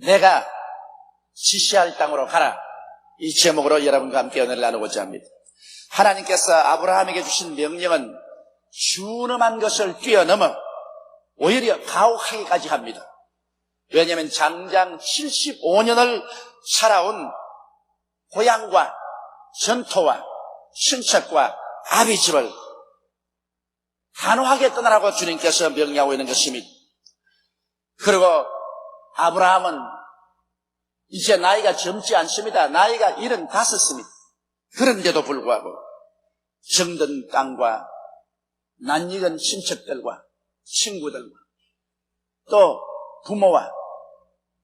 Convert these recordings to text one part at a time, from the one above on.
내가 지시할 땅으로 가라. 이 제목으로 여러분과 함께 연애를 나누고자 합니다. 하나님께서 아브라함에게 주신 명령은 준엄한 것을 뛰어넘어 오히려 가혹하기까지 합니다. 왜냐하면 장장 75년을 살아온 고향과 전토와 친척과 아비 집을 단호하게 떠나라고 주님께서 명령하고 있는 것입니다. 그리고 아브라함은 이제 나이가 젊지 않습니다. 나이가 75입니다. 그런데도 불구하고 정든 땅과 낯익은 친척들과 친구들과 또 부모와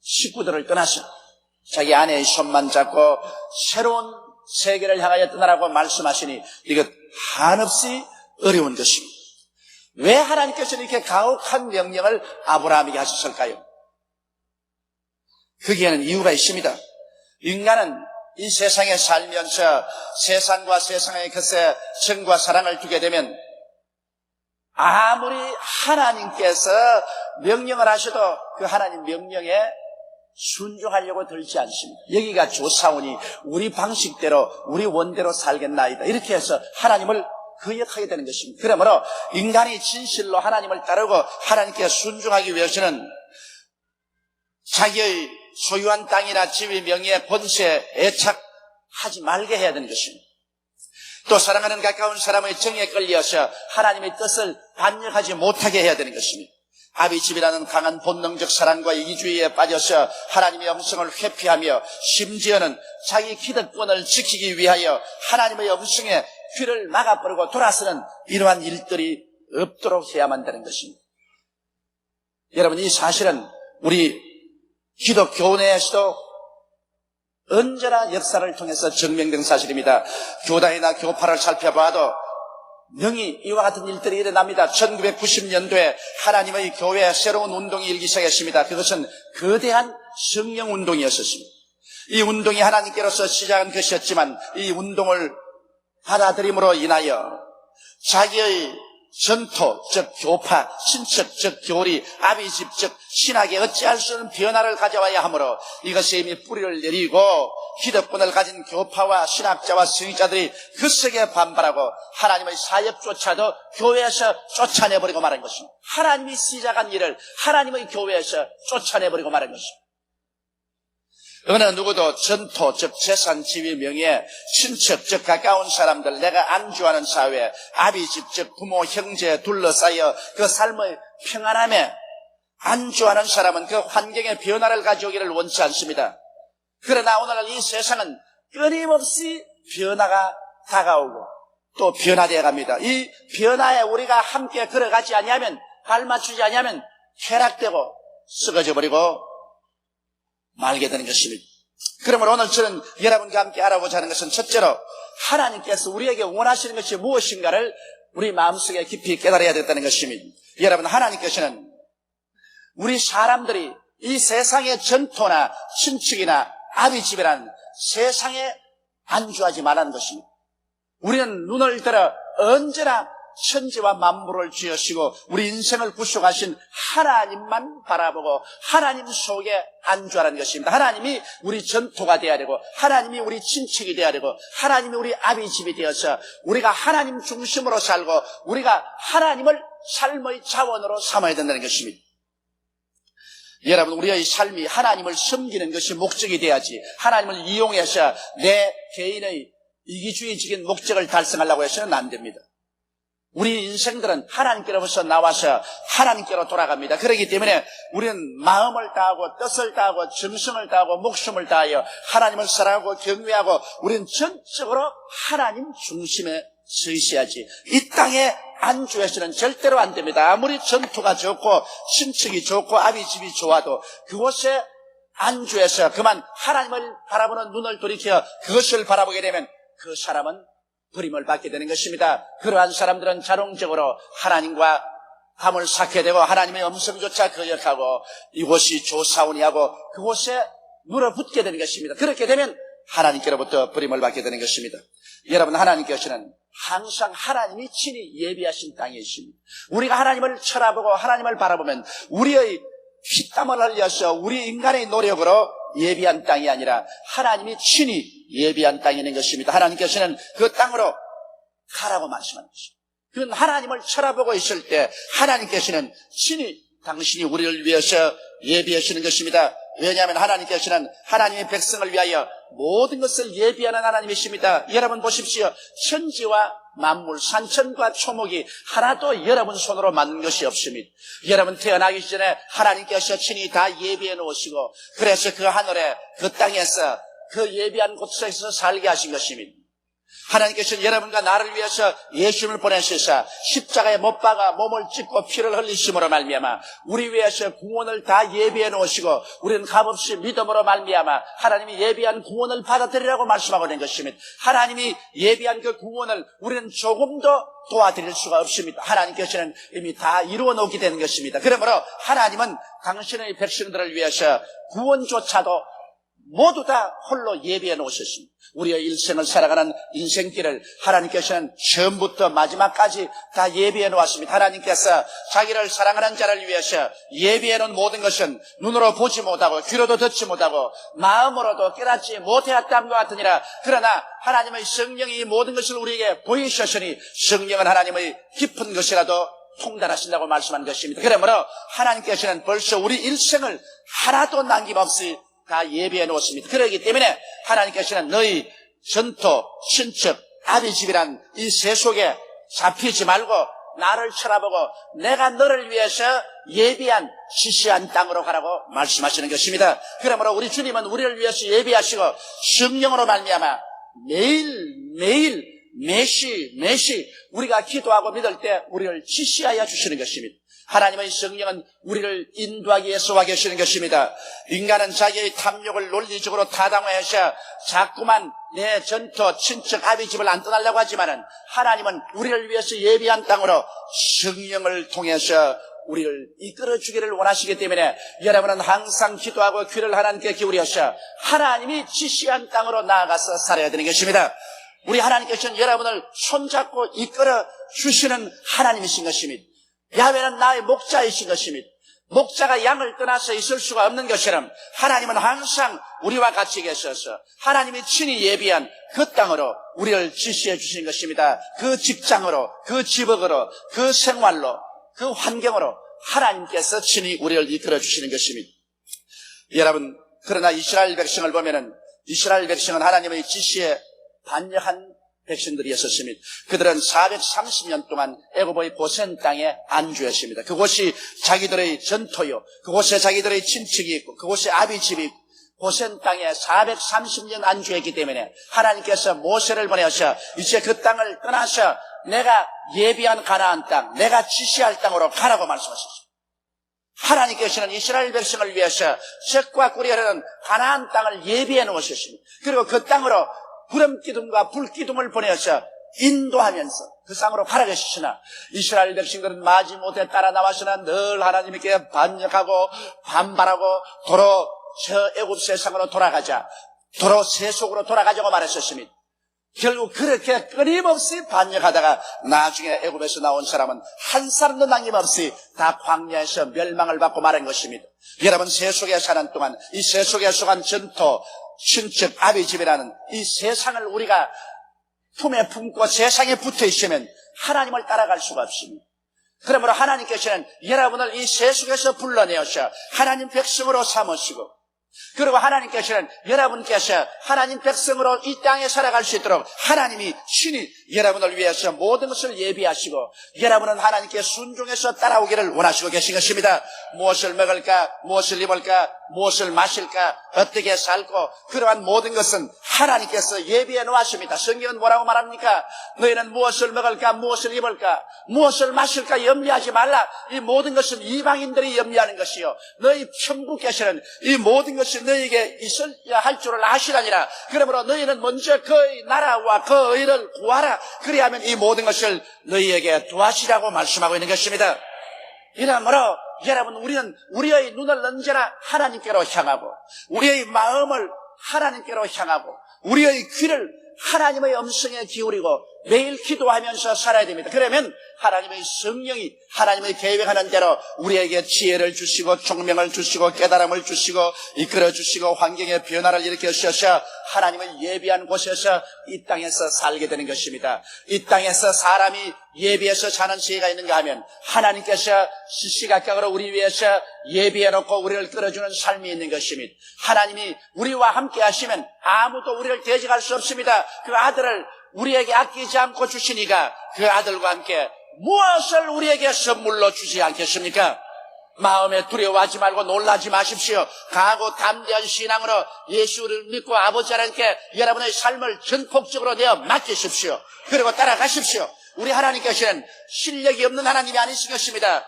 식구들을 떠나서 자기 아내의 손만 잡고 새로운 세계를 향하여 떠나라고 말씀하시니 이것 한없이 어려운 것입니다. 왜 하나님께서는 이렇게 가혹한 명령을 아브라함에게 하셨을까요? 거기에는 이유가 있습니다. 인간은 이 세상에 살면서 세상과 세상의 것에 정과 사랑을 두게 되면 아무리 하나님께서 명령을 하셔도 그 하나님 명령에 순종하려고 들지 않습니다. 여기가 조사오니 우리 방식대로 우리 원대로 살겠나이다. 이렇게 해서 하나님을 거역하게 되는 것입니다. 그러므로 인간이 진실로 하나님을 따르고 하나님께 순종하기 위해서는 자기의 소유한 땅이나 집의 명예에 본세에 애착하지 말게 해야 되는 것입니다. 또 사랑하는 가까운 사람의 정에 끌려서 하나님의 뜻을 반역하지 못하게 해야 되는 것입니다. 아비집이라는 강한 본능적 사랑과 이기주의에 빠져서 하나님의 영성을 회피하며 심지어는 자기 기득권을 지키기 위하여 하나님의 영성에 귀를 막아버리고 돌아서는 이러한 일들이 없도록 해야만 되는 것입니다. 여러분 이 사실은 우리 기독교 내에서도 언제나 역사를 통해서 증명된 사실입니다. 교단이나 교파를 살펴봐도 명히 이와 같은 일들이 일어납니다. 1990년도에 하나님의 교회 새로운 운동이 일기 시작했습니다. 그것은 거대한 성령 운동이었습니다. 이 운동이 하나님께로서 시작한 것이었지만 이 운동을 받아들임으로 인하여 자기의 전토, 즉 교파, 친척, 즉 교리, 아비집, 즉 신학에 어찌할 수 없는 변화를 가져와야 하므로 이것이 이미 뿌리를 내리고 기득권을 가진 교파와 신학자와 승리자들이 그 속에 반발하고 하나님의 사역조차도 교회에서 쫓아내버리고 말한 것입니다. 하나님이 시작한 일을 하나님의 교회에서 쫓아내버리고 말한 것입니다. 어느 누구도 전토, 즉 재산, 지위, 명예, 친척, 즉 가까운 사람들, 내가 안주하는 사회, 아비 집, 즉 부모, 형제 둘러싸여 그 삶의 평안함에 안주하는 사람은 그 환경의 변화를 가져오기를 원치 않습니다. 그러나 오늘날 이 세상은 끊임없이 변화가 다가오고 또 변화되어 갑니다. 이 변화에 우리가 함께 걸어가지 아니하면 발맞추지 아니하면 쾌락되고 썩어져 버리고 말게 되는 것입니다. 그러므로 오늘 저는 여러분과 함께 알아보자 하는 것은 첫째로 하나님께서 우리에게 원하시는 것이 무엇인가를 우리 마음속에 깊이 깨달아야 된다는 것입니다. 여러분 하나님께서는 우리 사람들이 이 세상의 전토나 친축이나 아비집이란 세상에 안주하지 말라는 것입니다. 우리는 눈을 들어 언제나 천지와 만물을 지으시고 우리 인생을 구속하신 하나님만 바라보고 하나님 속에 안주하라는 것입니다. 하나님이 우리 전토가 되어야 되고 하나님이 우리 친척이 되어야 되고 하나님이 우리 아비집이 되어서 우리가 하나님 중심으로 살고 우리가 하나님을 삶의 자원으로 삼아야 된다는 것입니다. 여러분 우리의 삶이 하나님을 섬기는 것이 목적이 돼야지 하나님을 이용해서 내 개인의 이기주의적인 목적을 달성하려고 해서는 안 됩니다. 우리 인생들은 하나님께로부터 나와서 하나님께로 돌아갑니다. 그렇기 때문에 우리는 마음을 다하고 뜻을 다하고 정성을 다하고 목숨을 다하여 하나님을 사랑하고 경외하고 우리는 전적으로 하나님 중심에 서 있어야지. 이 땅에 안주해서는 절대로 안 됩니다. 아무리 전투가 좋고 친척이 좋고 아비 집이 좋아도 그곳에 안주해서 그만 하나님을 바라보는 눈을 돌이켜 그것을 바라보게 되면 그 사람은 버림을 받게 되는 것입니다. 그러한 사람들은 자동적으로 하나님과 함을 쌓게 되고 하나님의 음성조차 거역하고 이곳이 조사오니 하고 그곳에 물어붙게 되는 것입니다. 그렇게 되면 하나님께로부터 버림을 받게 되는 것입니다. 여러분 하나님께서는 항상 하나님이 친히 예비하신 땅에 있습니다. 우리가 하나님을 쳐다보고 하나님을 바라보면 우리의 피땀을 흘려서 우리 인간의 노력으로 예비한 땅이 아니라 하나님이 친히 예비한 땅이는 것입니다. 하나님께서는 그 땅으로 가라고 말씀하는 것입니다. 그건 하나님을 쳐다보고 있을 때 하나님께서는 친히 당신이 우리를 위해서 예비하시는 것입니다. 왜냐하면 하나님께서는 하나님의 백성을 위하여 모든 것을 예비하는 하나님이십니다. 여러분 보십시오. 천지와 만물, 산천과 초목이 하나도 여러분 손으로 만든 것이 없습니다. 여러분 태어나기 전에 하나님께서 친히 다 예비해 놓으시고 그래서 그 하늘에 그 땅에서 그 예비한 곳에서 살게 하신 것입니다. 하나님께서는 여러분과 나를 위해서 예수님을 보내셔서 십자가에 못 박아 몸을 찢고 피를 흘리심으로 말미암아 우리 위해서 구원을 다 예비해 놓으시고 우리는 값없이 믿음으로 말미암아 하나님이 예비한 구원을 받아들이라고 말씀하고 있는 것입니다. 하나님이 예비한 그 구원을 우리는 조금도 도와드릴 수가 없습니다. 하나님께서는 이미 다 이루어 놓게 되는 것입니다. 그러므로 하나님은 당신의 백성들을 위해서 구원조차도 모두 다 홀로 예비해 놓으셨습니다. 우리의 일생을 살아가는 인생길을 하나님께서는 처음부터 마지막까지 다 예비해 놓았습니다. 하나님께서 자기를 사랑하는 자를 위해서 예비해 놓은 모든 것은 눈으로 보지 못하고 귀로도 듣지 못하고 마음으로도 깨닫지 못하였다함과 같으니라. 그러나 하나님의 성령이 이 모든 것을 우리에게 보이셨으니 성령은 하나님의 깊은 것이라도 통달하신다고 말씀한 것입니다. 그러므로 하나님께서는 벌써 우리 일생을 하나도 남김없이 다 예비해 놓습니다. 그렇기 때문에 하나님께서는 너희 전토, 친척, 아비 집이란 이 세 속에 잡히지 말고 나를 쳐다보고 내가 너를 위해서 예비한 시시한 땅으로 가라고 말씀하시는 것입니다. 그러므로 우리 주님은 우리를 위해서 예비하시고 성령으로 말미암아 매일 매일 매시 매시 우리가 기도하고 믿을 때 우리를 지시하여 주시는 것입니다. 하나님의 성령은 우리를 인도하기 위해서 와 계시는 것입니다. 인간은 자기의 탐욕을 논리적으로 타당화해서 자꾸만 내 전토, 친척, 아비 집을 안 떠나려고 하지만은 하나님은 우리를 위해서 예비한 땅으로 성령을 통해서 우리를 이끌어 주기를 원하시기 때문에 여러분은 항상 기도하고 귀를 하나님께 기울여서 하나님이 지시한 땅으로 나아가서 살아야 되는 것입니다. 우리 하나님께서는 여러분을 손잡고 이끌어 주시는 하나님이신 것입니다. 야훼는 나의 목자이신 것입니다. 목자가 양을 떠나서 있을 수가 없는 것처럼 하나님은 항상 우리와 같이 계셔서 하나님이 친히 예비한 그 땅으로 우리를 지시해 주신 것입니다. 그 직장으로, 그 집업으로, 그 생활로, 그 환경으로 하나님께서 친히 우리를 이끌어 주시는 것입니다. 여러분, 그러나 이스라엘 백성을 보면은 이스라엘 백성은 하나님의 지시에 반역한 백성들이었었습니다. 그들은 430년 동안 애굽의 고센 땅에 안주했습니다. 그곳이 자기들의 전토요, 그곳에 자기들의 친척이 있고, 그곳에 아비 집이 있고, 고센 땅에 430년 안주했기 때문에 하나님께서 모세를 보내서 이제 그 땅을 떠나서 내가 예비한 가나안 땅, 내가 지시할 땅으로 가라고 말씀하셨습니다. 하나님께서는 이스라엘 백성을 위해서 색과 꿀이 흐르는 가나안 땅을 예비해 놓으셨습니다. 그리고 그 땅으로 구름 기둥과 불 기둥을 보내서 인도하면서 그 땅으로 가라 계시나 이스라엘 백성들은 마지못해 따라 나와서는 늘 하나님께 반역하고 반발하고 도로 저 애굽 세상으로 돌아가자 도로 세속으로 돌아가자고 말했었습니다. 결국 그렇게 끊임없이 반역하다가 나중에 애굽에서 나온 사람은 한 사람도 남김없이 다 광야에서 멸망을 받고 말한 것입니다. 여러분 세속에 사는 동안 이 세속에 속한 전토, 친척, 아비 집이라는 이 세상을 우리가 품에 품고 세상에 붙어 있으면 하나님을 따라갈 수가 없습니다. 그러므로 하나님께서는 여러분을 이 세속에서 불러내어서 하나님 백성으로 삼으시고 그리고 하나님께서는 여러분께서 하나님 백성으로 이 땅에 살아갈 수 있도록 하나님이 신이 여러분을 위해서 모든 것을 예비하시고 여러분은 하나님께 순종해서 따라오기를 원하시고 계신 것입니다. 무엇을 먹을까, 무엇을 입을까, 무엇을 마실까, 어떻게 살고 그러한 모든 것은 하나님께서 예비해 놓았습니다. 성경은 뭐라고 말합니까? 너희는 무엇을 먹을까, 무엇을 입을까, 무엇을 마실까 염려하지 말라. 이 모든 것은 이방인들이 염려하는 것이요. 너희 천국께서는 이 모든 것이 너희에게 있어야 할 줄을 아시라니라. 그러므로 너희는 먼저 그의 나라와 그 의를 구하라. 그리하면 이 모든 것을 너희에게 도하시라고 말씀하고 있는 것입니다. 이러므로 여러분 우리는 우리의 눈을 언제나 하나님께로 향하고 우리의 마음을 하나님께로 향하고 우리의 귀를 하나님의 음성에 기울이고 매일 기도하면서 살아야 됩니다. 그러면 하나님의 성령이 하나님의 계획하는 대로 우리에게 지혜를 주시고 총명을 주시고 깨달음을 주시고 이끌어 주시고 환경의 변화를 일으켜 주셔서 하나님을 예비한 곳에서 이 땅에서 살게 되는 것입니다. 이 땅에서 사람이 예비해서 사는 지혜가 있는가 하면 하나님께서 시시각각으로 우리 위해서 예비해 놓고 우리를 끌어주는 삶이 있는 것입니다. 하나님이 우리와 함께 하시면 아무도 우리를 대적할 수 없습니다. 그 아들을 우리에게 아끼지 않고 주시니까 그 아들과 함께 무엇을 우리에게 선물로 주지 않겠습니까? 마음에 두려워하지 말고 놀라지 마십시오. 강하고 담대한 신앙으로 예수를 믿고 아버지 하나님께 여러분의 삶을 전폭적으로 내어 맡기십시오. 그리고 따라가십시오. 우리 하나님께서는 실력이 없는 하나님이 아니신 것입니다.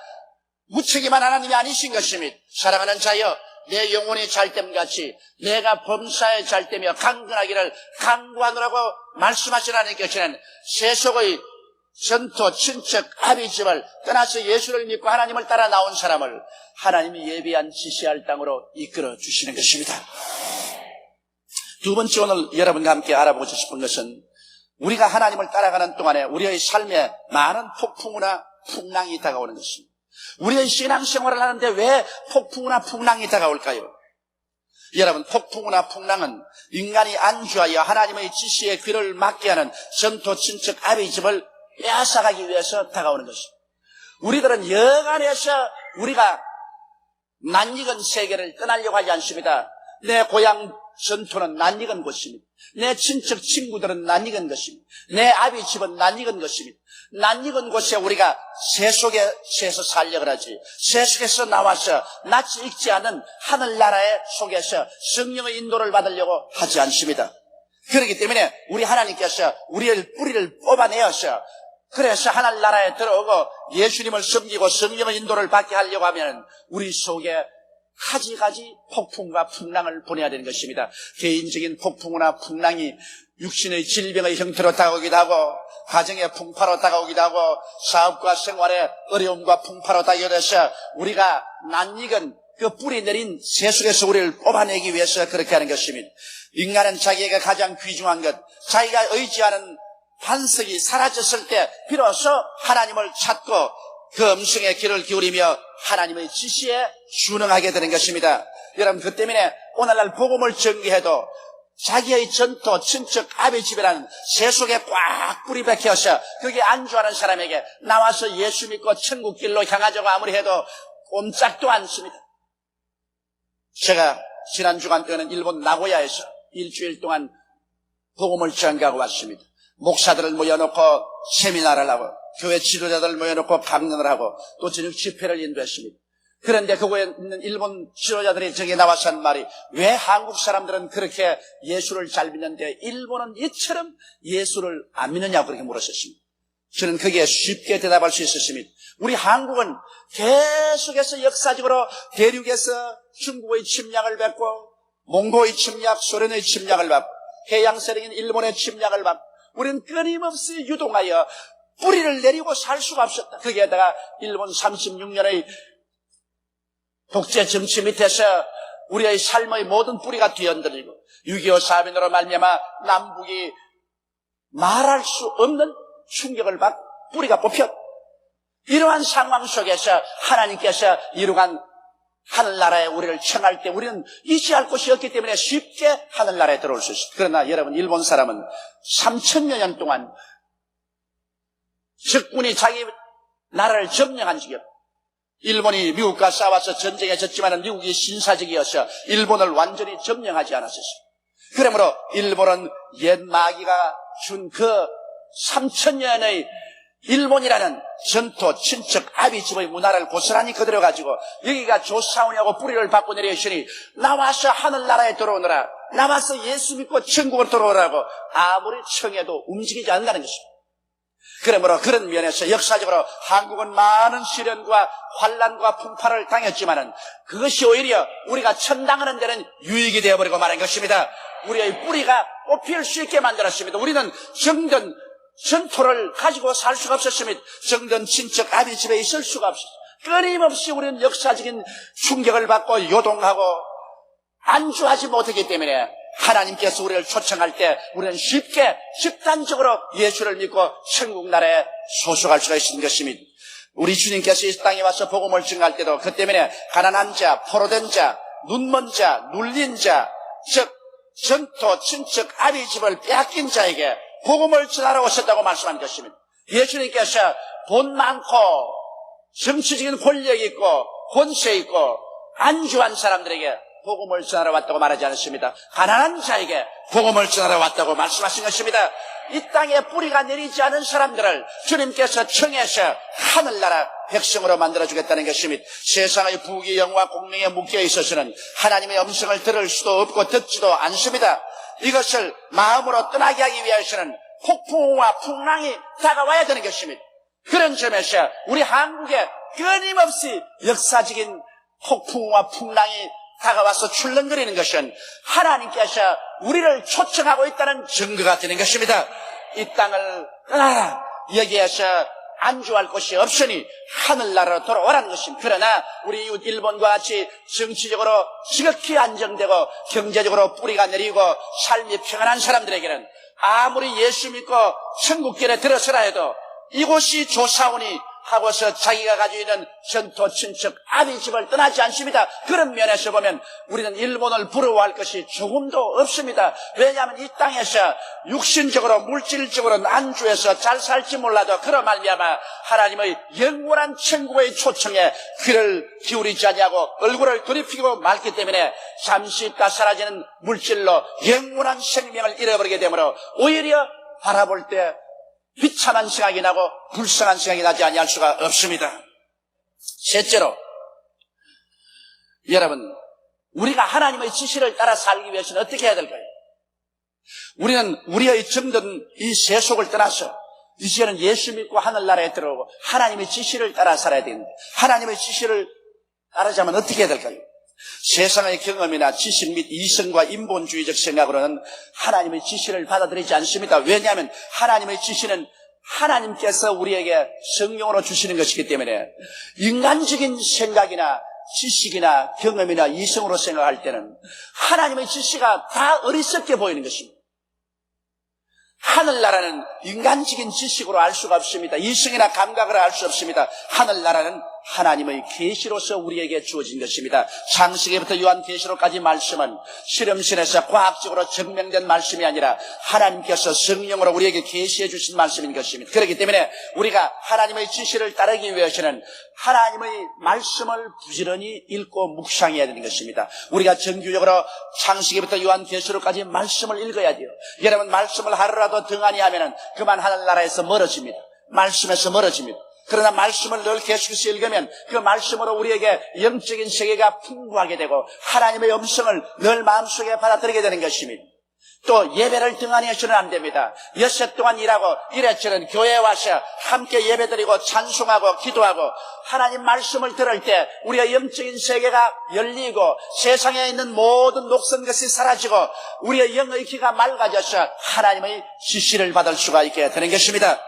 무책임한 하나님이 아니신 것입니다. 사랑하는 자여, 내 영혼이 잘됨같이 내가 범사에 잘되며 강건하기를 강구하노라고 말씀하신 하나님께서는 세속의 전토, 친척, 아비집을 떠나서 예수를 믿고 하나님을 따라 나온 사람을 하나님이 예비한 지시할 땅으로 이끌어 주시는 것입니다. 두 번째 오늘 여러분과 함께 알아보고 싶은 것은 우리가 하나님을 따라가는 동안에 우리의 삶에 많은 폭풍우나 풍랑이 다가오는 것입니다. 우리의 신앙생활을 하는데 왜 폭풍우나 풍랑이 다가올까요? 여러분, 폭풍우나 풍랑은 인간이 안주하여 하나님의 지시에 귀를 막게 하는 전토, 친척, 아비 집을 빼앗아가기 위해서 다가오는 것입니다. 우리들은 여간에서 우리가 낯익은 세계를 떠나려고 하지 않습니다. 내 고향 전토는 낯익은 곳입니다. 내 친척 친구들은 낯익은 것입니다. 내 아비 집은 낯익은 것입니다. 낯익은 곳에 우리가 세속에서 살려고 하지. 세속에서 나와서 낯이 익지 않은 하늘나라의 속에서 성령의 인도를 받으려고 하지 않습니다. 그렇기 때문에 우리 하나님께서 우리의 뿌리를 뽑아내어서 그래서 하늘나라에 들어오고 예수님을 섬기고 성령의 인도를 받게 하려고 하면 우리 속에 가지가지 폭풍과 풍랑을 보내야 되는 것입니다. 개인적인 폭풍이나 풍랑이 육신의 질병의 형태로 다가오기도 하고 가정의 풍파로 다가오기도 하고 사업과 생활의 어려움과 풍파로 다가오기도 해서 우리가 낯익은 그 뿌리 내린 세속에서 우리를 뽑아내기 위해서 그렇게 하는 것입니다. 인간은 자기에게 가장 귀중한 것, 자기가 의지하는 반석이 사라졌을 때 비로소 하나님을 찾고 그 음성에 귀를 기울이며 하나님의 지시에 순응하게 되는 것입니다. 여러분 그 때문에 오늘날 복음을 전개해도 자기의 전토, 친척, 아비 집이라는 세속에 꽉 뿌리 박혀서 거기에 안주하는 사람에게 나와서 예수 믿고 천국 길로 향하자고 아무리 해도 꼼짝도 않습니다. 제가 지난 주간 때는 일본 나고야에서 일주일 동안 복음을 전가하고 왔습니다. 목사들을 모여놓고 세미나를 하고 교회 지도자들을 모여놓고 강연을 하고 또 저녁 집회를 인도했습니다. 그런데 그거에 있는 일본 지도자들이 저기 나와서 한 말이 왜 한국 사람들은 그렇게 예수를 잘 믿는데 일본은 이처럼 예수를 안 믿느냐고 그렇게 물었었습니다. 저는 거기에 쉽게 대답할 수 있었습니다. 우리 한국은 계속해서 역사적으로 대륙에서 중국의 침략을 받고 몽고의 침략, 소련의 침략을 받고 해양 세력인 일본의 침략을 받고 우리는 끊임없이 유동하여 뿌리를 내리고 살 수가 없었다. 거기에다가 일본 36년의 독재 정치 밑에서 우리의 삶의 모든 뿌리가 뒤흔들리고 6.25 사변으로 말미암아 남북이 말할 수 없는 충격을 받고 뿌리가 뽑혔. 이러한 상황 속에서 하나님께서 이루간 하늘나라에 우리를 청할 때 우리는 이지할 곳이 없기 때문에 쉽게 하늘나라에 들어올 수 있습니다. 그러나 여러분 일본 사람은 3천여 년 동안 적군이 자기 나라를 점령한 없다. 일본이 미국과 싸워서 전쟁에 졌지만 미국이 신사적이어서 일본을 완전히 점령하지 않았었습니다. 그러므로 일본은 옛 마귀가 준 그 3천년의 일본이라는 전토, 친척, 아비 집의 문화를 고스란히 그대로 가지고 여기가 조사오냐고 뿌리를 받고 내려오시니 나와서 하늘나라에 들어오느라 나와서 예수 믿고 천국을 들어오라고 아무리 청해도 움직이지 않는다는 것입니다. 그러므로 그런 면에서 역사적으로 한국은 많은 시련과 환란과 풍파를 당했지만은 그것이 오히려 우리가 천당하는 데는 유익이 되어버리고 말한 것입니다. 우리의 뿌리가 뽑힐 수 있게 만들었습니다. 우리는 정든 전토를 가지고 살 수가 없었습니다. 정든 친척 아비 집에 있을 수가 없었습니다. 끊임없이 우리는 역사적인 충격을 받고 요동하고 안주하지 못하기 때문에 하나님께서 우리를 초청할 때 우리는 쉽게 집단적으로 예수를 믿고 천국 나라에 소속할 수가 있는 것입니다. 우리 주님께서 이 땅에 와서 복음을 증할 때도 그 때문에 가난한 자, 포로된 자, 눈먼 자, 눌린 자, 즉 전토, 친척, 아비 집을 빼앗긴 자에게 복음을 전하러 오셨다고 말씀한 것입니다. 예수님께서 돈 많고 정치적인 권력이 있고 권세 있고 안주한 사람들에게 복음을 전하러 왔다고 말하지 않습니다. 가난한 자에게 복음을 전하러 왔다고 말씀하신 것입니다. 이 땅에 뿌리가 내리지 않은 사람들을 주님께서 청해서 하늘나라 백성으로 만들어주겠다는 것입니다. 세상의 부귀, 영화, 공명에 묶여 있어서는 하나님의 음성을 들을 수도 없고 듣지도 않습니다. 이것을 마음으로 떠나게 하기 위해서는 폭풍과 풍랑이 다가와야 되는 것입니다. 그런 점에서 우리 한국에 끊임없이 역사적인 폭풍과 풍랑이 다가와서 출렁거리는 것은 하나님께서 우리를 초청하고 있다는 증거가 되는 것입니다. 이 땅을 떠나라. 여기에서 안주할 곳이 없으니 하늘나라로 돌아오라는 것입니다. 그러나 우리 이웃 일본과 같이 정치적으로 지극히 안정되고 경제적으로 뿌리가 내리고 삶이 평안한 사람들에게는 아무리 예수 믿고 천국길에 들어서라 해도 이곳이 조사오니 하고서 자기가 가지고 있는 전토, 친척, 아비 집을 떠나지 않습니다. 그런 면에서 보면 우리는 일본을 부러워할 것이 조금도 없습니다. 왜냐하면 이 땅에서 육신적으로, 물질적으로 안주해서 잘 살지 몰라도 그런 말미암아 하나님의 영원한 천국의 초청에 귀를 기울이지 아니하고 얼굴을 돌이피고 말기 때문에 잠시 있다 사라지는 물질로 영원한 생명을 잃어버리게 되므로 오히려 바라볼 때 비참한 생각이 나고 불쌍한 생각이 나지 아니할 수가 없습니다. 셋째로 여러분 우리가 하나님의 지시를 따라 살기 위해서는 어떻게 해야 될까요? 우리는 우리의 정든 이 세속을 떠나서 이제는 예수 믿고 하늘나라에 들어오고 하나님의 지시를 따라 살아야 되는데 하나님의 지시를 따르자면 어떻게 해야 될까요? 세상의 경험이나 지식 및 이성과 인본주의적 생각으로는 하나님의 지시를 받아들이지 않습니다. 왜냐하면 하나님의 지시는 하나님께서 우리에게 성령으로 주시는 것이기 때문에 인간적인 생각이나 지식이나 경험이나 이성으로 생각할 때는 하나님의 지시가 다 어리석게 보이는 것입니다. 하늘나라는 인간적인 지식으로 알 수가 없습니다. 이성이나 감각으로 알 수 없습니다. 하늘나라는 하나님의 계시로서 우리에게 주어진 것입니다. 창세기부터 요한 계시로까지 말씀은 실험실에서 과학적으로 증명된 말씀이 아니라 하나님께서 성령으로 우리에게 계시해 주신 말씀인 것입니다. 그렇기 때문에 우리가 하나님의 지시를 따르기 위해서는 하나님의 말씀을 부지런히 읽고 묵상해야 되는 것입니다. 우리가 정규적으로 창세기부터 요한 계시로까지 말씀을 읽어야 돼요. 여러분 말씀을 하루라도 등한히 하면은 그만 하늘나라에서 멀어집니다. 말씀에서 멀어집니다. 그러나 말씀을 늘 계속해서 읽으면 그 말씀으로 우리에게 영적인 세계가 풍부하게 되고 하나님의 음성을 늘 마음속에 받아들이게 되는 것입니다. 또 예배를 등한히 해서는 안 됩니다. 여섯 동안 일하고 이래저래 교회에 와서 함께 예배드리고 찬송하고 기도하고 하나님 말씀을 들을 때 우리의 영적인 세계가 열리고 세상에 있는 모든 녹슨 것이 사라지고 우리의 영의 귀가 맑아져서 하나님의 지시를 받을 수가 있게 되는 것입니다.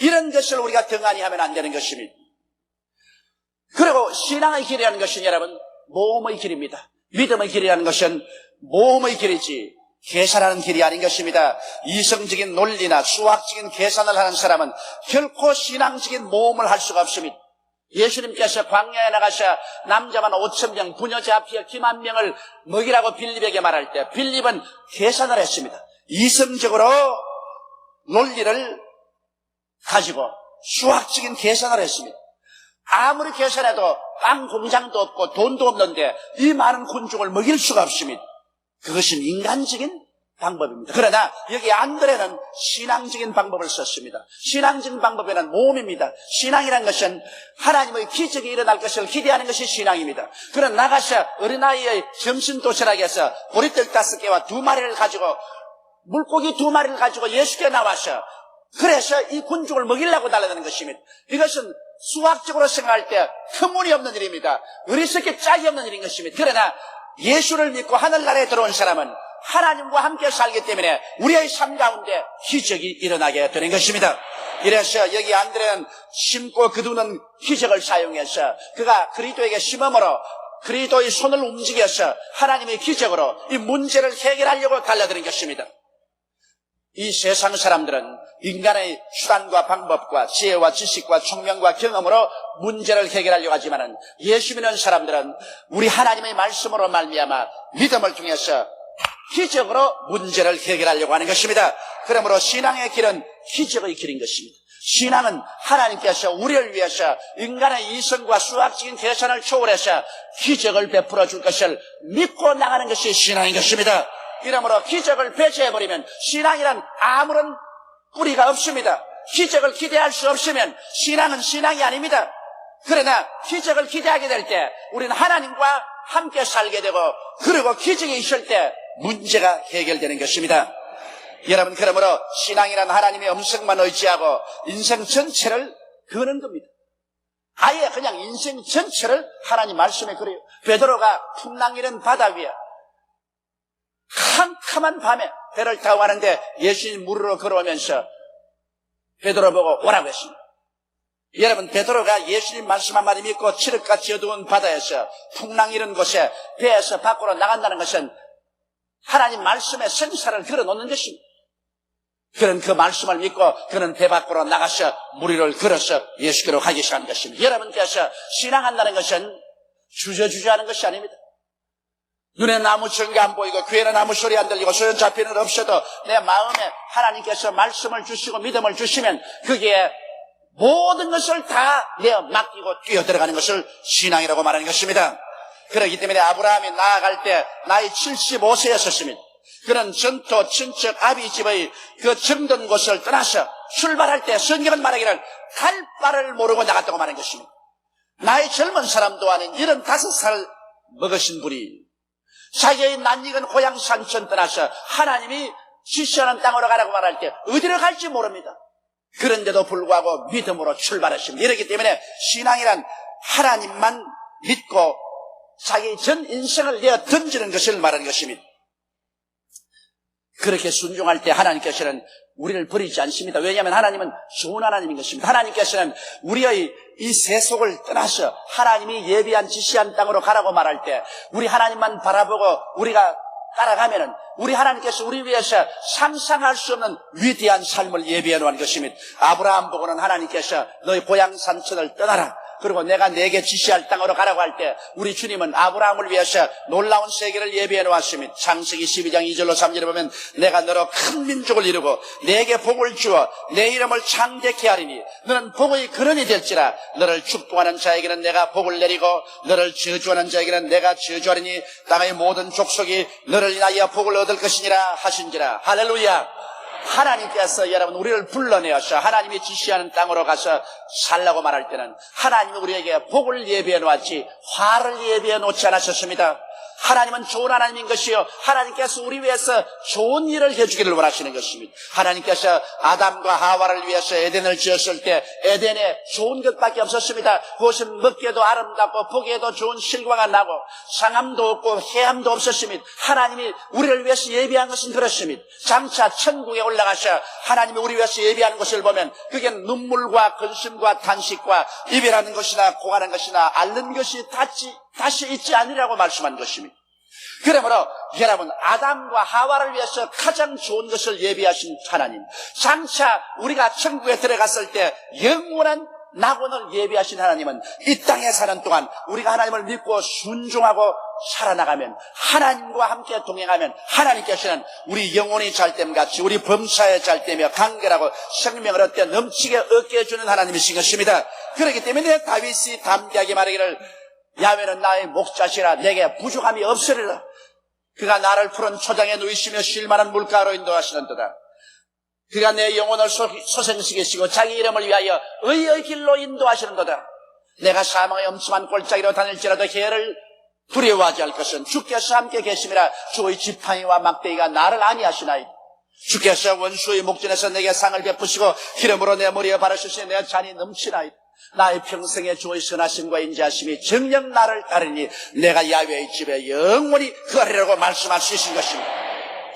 이런 것을 우리가 등한히 하면 안 되는 것입니다. 그리고 신앙의 길이라는 것은 여러분 모험의 길입니다. 믿음의 길이라는 것은 모험의 길이지 계산하는 길이 아닌 것입니다. 이성적인 논리나 수학적인 계산을 하는 사람은 결코 신앙적인 모험을 할 수가 없습니다. 예수님께서 광야에 나가셔 남자만 5천 명, 부녀자 앞에 김한 명을 먹이라고 빌립에게 말할 때 빌립은 계산을 했습니다. 이성적으로 논리를 가지고 수학적인 계산을 했습니다. 아무리 계산해도 빵 공장도 없고 돈도 없는데 이 많은 군중을 먹일 수가 없습니다. 그것은 인간적인 방법입니다. 그러나 여기 안드레는 신앙적인 방법을 썼습니다. 신앙적인 방법에는 모험입니다. 신앙이란 것은 하나님의 기적이 일어날 것을 기대하는 것이 신앙입니다. 그러나 나가서 어린아이의 점심 도시락에서 보리떡 다섯 개와 두 마리를 가지고 물고기 두 마리를 가지고 예수께 나와서 그래서 이 군중을 먹이려고 달라는 것입니다. 이것은 수학적으로 생각할 때 터무니없는 일입니다. 어리석게 짝이 없는 일인 것입니다. 그러나 예수를 믿고 하늘나라에 들어온 사람은 하나님과 함께 살기 때문에 우리의 삶 가운데 기적이 일어나게 되는 것입니다. 이래서 여기 안드레는 심고 거두는 기적을 사용해서 그가 그리스도에게 심음으로 그리도의 손을 움직여서 하나님의 기적으로 이 문제를 해결하려고 달려드는 것입니다. 이 세상 사람들은 인간의 수단과 방법과 지혜와 지식과 총명과 경험으로 문제를 해결하려고 하지만은 예수 믿는 사람들은 우리 하나님의 말씀으로 말미암아 믿음을 통해서 기적으로 문제를 해결하려고 하는 것입니다. 그러므로 신앙의 길은 기적의 길인 것입니다. 신앙은 하나님께서 우리를 위해서 인간의 이성과 수학적인 계산을 초월해서 기적을 베풀어 줄 것을 믿고 나가는 것이 신앙인 것입니다. 이러므로 기적을 배제해버리면 신앙이란 아무런 뿌리가 없습니다. 기적을 기대할 수 없으면 신앙은 신앙이 아닙니다. 그러나 기적을 기대하게 될 때 우리는 하나님과 함께 살게 되고 그리고 기적이 있을 때 문제가 해결되는 것입니다. 여러분 그러므로 신앙이란 하나님의 음성만 의지하고 인생 전체를 거는 겁니다. 아예 그냥 인생 전체를 하나님 말씀에 그래요. 베드로가 풍랑이는 바다 위에 캄캄한 밤에 배를 타고 가는데 예수님 물으러 걸어오면서 베드로 보고 오라고 했습니다. 여러분 베드로가 예수님 말씀 한마디 믿고 칠흑같이 어두운 바다에서 풍랑 이런 곳에 배에서 밖으로 나간다는 것은 하나님 말씀에 생사를 걸어놓는 것입니다. 그런 그 말씀을 믿고 그는 배 밖으로 나가서 무리를 걸어서 예수께로 가기 시작한 것입니다. 여러분께서 신앙한다는 것은 주저주저하는 것이 아닙니다. 눈에 나무 전개 안 보이고 귀에는 아무 소리 안 들리고 소연 잡히는 없어도 내 마음에 하나님께서 말씀을 주시고 믿음을 주시면 거기에 모든 것을 다 내어 맡기고 뛰어들어가는 것을 신앙이라고 말하는 것입니다. 그렇기 때문에 아브라함이 나아갈 때 나이 75세였었습니다. 그는 전토 친척 아비 집의 그 정든 곳을 떠나서 출발할 때 성경은 말하기를 갈 바를 모르고 나갔다고 말하는 것입니다. 나이 젊은 사람도 아닌 75살 먹으신 분이 자기의 낯익은 고향 산천 떠나서 하나님이 지시하는 땅으로 가라고 말할 때 어디로 갈지 모릅니다. 그런데도 불구하고 믿음으로 출발했습니다. 이렇기 때문에 신앙이란 하나님만 믿고 자기 전 인생을 내어 던지는 것을 말하는 것입니다. 그렇게 순종할 때 하나님께서는 우리를 버리지 않습니다. 왜냐하면 하나님은 좋은 하나님인 것입니다. 하나님께서는 우리의 이 세속을 떠나서 하나님이 예비한 지시한 땅으로 가라고 말할 때 우리 하나님만 바라보고 우리가 따라가면은 우리 하나님께서 우리 위해서 상상할 수 없는 위대한 삶을 예비해 놓은 것입니다. 아브라함 보고는 하나님께서 너희 고향 산천을 떠나라. 그리고 내가 내게 지시할 땅으로 가라고 할 때 우리 주님은 아브라함을 위해서 놀라운 세계를 예비해 놓았습니다. 창세기 12장 2절로 3절에 보면 내가 너로 큰 민족을 이루고 내게 복을 주어 내 이름을 창대케 하리니 너는 복의 근원이 될지라 너를 축복하는 자에게는 내가 복을 내리고 너를 저주하는 자에게는 내가 저주하리니 땅의 모든 족속이 너를 인하여 복을 얻을 것이니라 하신지라 할렐루야 하나님께서 여러분 우리를 불러내어서 하나님이 지시하는 땅으로 가서 살라고 말할 때는 하나님이 우리에게 복을 예비해 놓았지 화를 예비해 놓지 않으셨습니다. 하나님은 좋은 하나님인 것이요. 하나님께서 우리 위해서 좋은 일을 해주기를 원하시는 것입니다. 하나님께서 아담과 하와를 위해서 에덴을 지었을 때 에덴에 좋은 것밖에 없었습니다. 그것은 먹기에도 아름답고 보기에도 좋은 실과가 나고 상함도 없고 해함도 없었습니다. 하나님이 우리를 위해서 예비한 것은 그렇습니다. 장차 천국에 올라가셔 하나님이 우리 위해서 예비하는 것을 보면 그게 눈물과 근심과 탄식과 이별하는 것이나 고하는 것이나 앓는 것이 다시, 다시 있지 않으라고 말씀한 것입니다. 그러므로 여러분 아담과 하와를 위해서 가장 좋은 것을 예비하신 하나님 장차 우리가 천국에 들어갔을 때 영원한 낙원을 예비하신 하나님은 이 땅에 사는 동안 우리가 하나님을 믿고 순종하고 살아나가면 하나님과 함께 동행하면 하나님께서는 우리 영혼이 잘됨 같이 우리 범사에 잘되며 간결하고 생명을 얻게 넘치게 얻게 해주는 하나님이신 것입니다. 그렇기 때문에 다윗이 담대하게 말하기를 야외는 나의 목자시라 내게 부족함이 없으리라. 그가 나를 푸른 초장에 누이시며 쉴만한 물가로 인도하시는도다. 그가 내 영혼을 소생시키시고 자기 이름을 위하여 의의 길로 인도하시는도다. 내가 사망의 엄침한 골짜기로 다닐지라도 해를 두려워하지 않을 것은 주께서 함께 계심이라 주의 지팡이와 막대기가 나를 아니하시나이. 주께서 원수의 목전에서 내게 상을 베푸시고 기름으로 내 머리에 바르시니 내 잔이 넘치나이. 나의 평생의 주의 선하심과 인자하심이 정녕 나를 따르니 내가 야외의 집에 영원히 거하리라고 말씀할 수 있는 것입니다.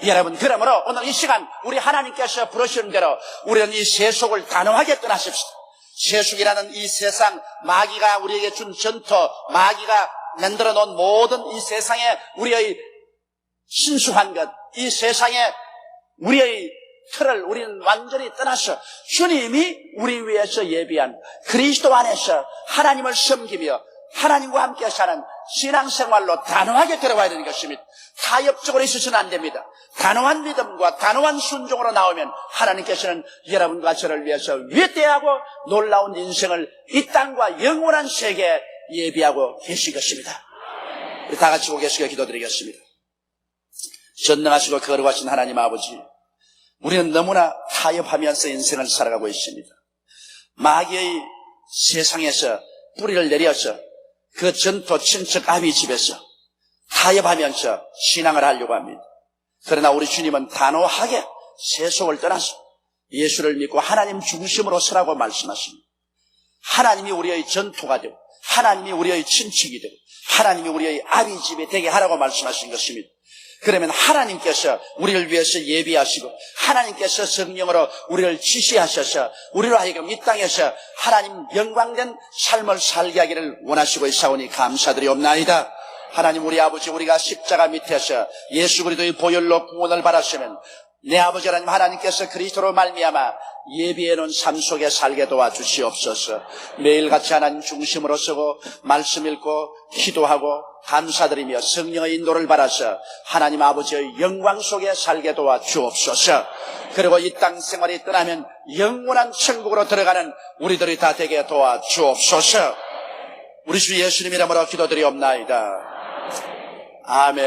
여러분, 그러므로 오늘 이 시간 우리 하나님께서 부르시는 대로 우리는 이 세속을 단호하게 떠나십시다. 세속이라는 이 세상 마귀가 우리에게 준 전토, 마귀가 만들어 놓은 모든 이 세상에 우리의 신수한 것, 이 세상에 우리의 틀을 우리는 완전히 떠나서 주님이 우리 위해서 예비한 그리스도 안에서 하나님을 섬기며 하나님과 함께 사는 신앙생활로 단호하게 들어가야 되는 것입니다. 타협적으로 있어서는 안 됩니다. 단호한 믿음과 단호한 순종으로 나오면 하나님께서는 여러분과 저를 위해서 위대하고 놀라운 인생을 이 땅과 영원한 세계에 예비하고 계신 것입니다. 우리 다 같이 고개숙여 기도드리겠습니다. 전능하시고 거룩하신 하나님 아버지, 우리는 너무나 타협하면서 인생을 살아가고 있습니다. 마귀의 세상에서 뿌리를 내려서 그 전토 친척 아비 집에서 타협하면서 신앙을 하려고 합니다. 그러나 우리 주님은 단호하게 세속을 떠나서 예수를 믿고 하나님 중심으로 서라고 말씀하십니다. 하나님이 우리의 전토가 되고 하나님이 우리의 친척이 되고 하나님이 우리의 아비 집이 되게 하라고 말씀하신 것입니다. 그러면 하나님께서 우리를 위해서 예비하시고 하나님께서 성령으로 우리를 지시하셔서 우리로 하여금 이 땅에서 하나님 영광된 삶을 살게 하기를 원하시고 있사오니 감사드리옵나이다. 하나님 우리 아버지 우리가 십자가 밑에서 예수 그리스도의 보혈로 구원을 받았으면 내 아버지 하나님 하나님께서 그리스도로 말미암아 예비해 놓은 삶 속에 살게 도와주시옵소서. 매일같이 하나님 중심으로 서고 말씀 읽고 기도하고 감사드리며 성령의 인도를 받아서 하나님 아버지의 영광 속에 살게 도와주옵소서. 그리고 이 땅 생활이 떠나면 영원한 천국으로 들어가는 우리들이 다 되게 도와주옵소서. 우리 주 예수님 이름으로 기도드리옵나이다. 아멘.